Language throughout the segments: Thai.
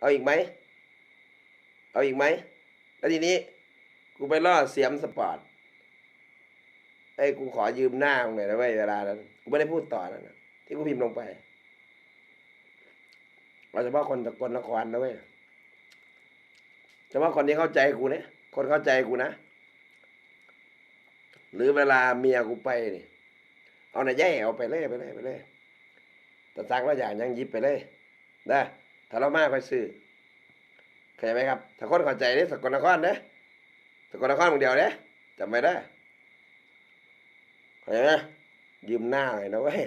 เอาอีกไหม เอาอีกไหม แล้วทีนี้ กูไปล่อเสียมสปอร์ตไอ้กูขอยืมหน้ามึงหน่อยนะเว้ยเวลานั้น กูไม่ได้พูดต่อนะนะที่กูพิมพ์ลงไปเราเฉพาะคนตะกลนครนะเว้ยเฉพาะคนที่เข้าใจกูเนี่ย คนเข้าใจกูนะ หรือเวลาเมียกูไปนี่ เอาหน่ะแย่เอาไปเลยไปเลยไปเลยแต่สั่งเราอย่างยังยิบไปเลยนะ ถ้าเรามากไปซื้อเข้าใจไหมครับ ถ้าคนเข้าใจนี่สกลนครเด้สกลนครมึงเดียวเด้จำไว้ได้เข้าใจไหมยืมหน้าเลยนะเว้ย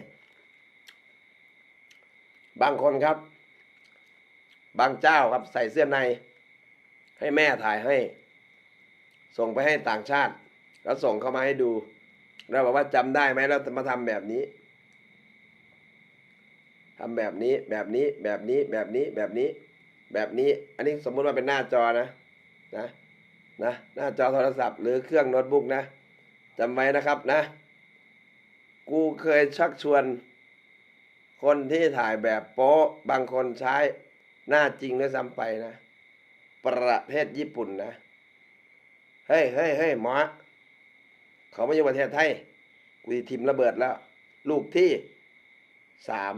บางคนครับ บางเจ้าครับใส่เสื้อใน ให้แม่ถ่ายให้ ส่งไปให้ต่างชาติ แล้วส่งเข้ามาให้ดูแล้วบอกว่าจำได้ไหมเราจะมาทำแบบนี้ ทำแบบนี้แบบนี้แบบนี้แบบนี้แบบนี้ แบบนี้ อันนี้สมมุติว่าเป็นหน้าจอนะนะนะหน้าจอโทรศัพท์หรือเครื่องโน้ตบุ๊กนะจำไว้นะครับนะ กูเคยชักชวน คนที่ถ่ายแบบโป๊ะบางคนใช้หน้าจริงด้วยซ้ำไปนะ ประเทศญี่ปุ่นนะ เฮ้ยเฮ้ยเฮ้ยหมอเขาไม่อยู่ประเทศไทยกูทิมระเบิดแล้ว ลูกที่สาม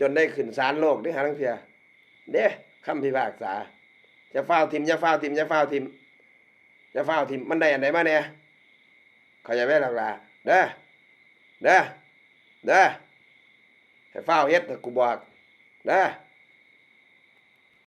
จนได้ขึ้นศาลโลกด้วยหาทั้งเพียเด้คำพิพากษา จะเฝ้าทิมจะเฝ้าทิมจะเฝ้าทิมจะเฝ้าทิมมันได้อันไหนมาเนี่ยเขาจะไม่หลักล่ะเด้อเด้อเด้อให้เฝ้าเฮ็ดกูบอกเด้อ